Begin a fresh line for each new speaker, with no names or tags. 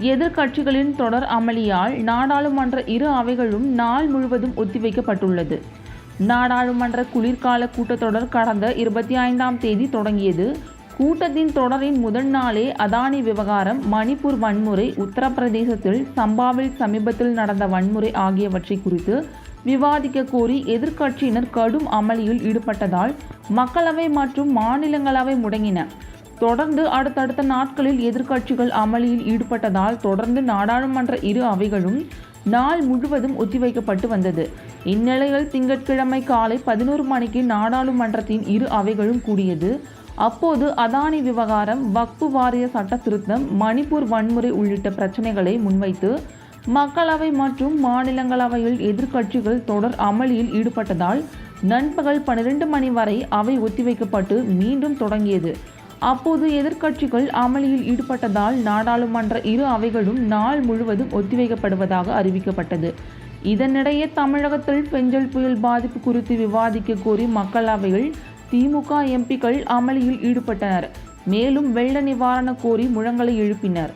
எதிர்க்கட்சிகளின் தொடர் அமளியால் நாடாளுமன்ற இரு அவைகளும் நாள் முழுவதும் ஒத்திவைக்கப்பட்டுள்ளது. நாடாளுமன்ற குளிர்கால கூட்டத்தொடர் கடந்த இருபத்தி ஐந்தாம் தேதி தொடங்கியது. கூட்டத்தின் தொடரின் முதல் நாளே அதானி விவகாரம் மணிப்பூர் வன்முறை உத்தரப்பிரதேசத்தில் சம்பாவில் சமீபத்தில் நடந்த வன்முறை ஆகியவற்றை குறித்து விவாதிக்க கோரி எதிர்க்கட்சியினர் கடும் அமளியில் ஈடுபட்டதால் மக்களவை மற்றும் மாநிலங்களவை முடங்கின. தொடர்ந்து அடுத்தடுத்த நாட்களில் எதிர்க்கட்சிகள் அமளியில் ஈடுபட்டதால் தொடர்ந்து நாடாளுமன்ற இரு அவைகளும் நாள் முழுவதும் ஒத்திவைக்கப்பட்டு வந்தது. இந்நிலையில் திங்கட்கிழமை காலை பதினோரு மணிக்கு நாடாளுமன்றத்தின் இரு அவைகளும் கூடியது. அப்போது அதானி விவகாரம் வக்பு வாரிய சட்ட திருத்தம் மணிப்பூர் வன்முறை உள்ளிட்ட பிரச்சனைகளை முன்வைத்து மக்களவை மற்றும் மாநிலங்களவையில் எதிர்க்கட்சிகள் தொடர் அமளியில் ஈடுபட்டதால் நண்பகல் பன்னிரண்டு மணி வரை அவை ஒத்திவைக்கப்பட்டு மீண்டும் தொடங்கியது. அப்போது எதிர்க்கட்சிகள் அமளியில் ஈடுபட்டதால் நாடாளுமன்ற இரு அவைகளும் நாள் முழுவதும் ஒத்திவைக்கப்படுவதாக அறிவிக்கப்பட்டது. இதனிடையே தமிழகத்தில் பெஞ்சல் புயல் பாதிப்பு குறித்து விவாதிக்க கோரி மக்களவையில் திமுக எம்பிக்கள் அமளியில் ஈடுபட்டனர். மேலும் வெள்ள நிவாரண கோரி முழங்கலை எழுப்பினர்.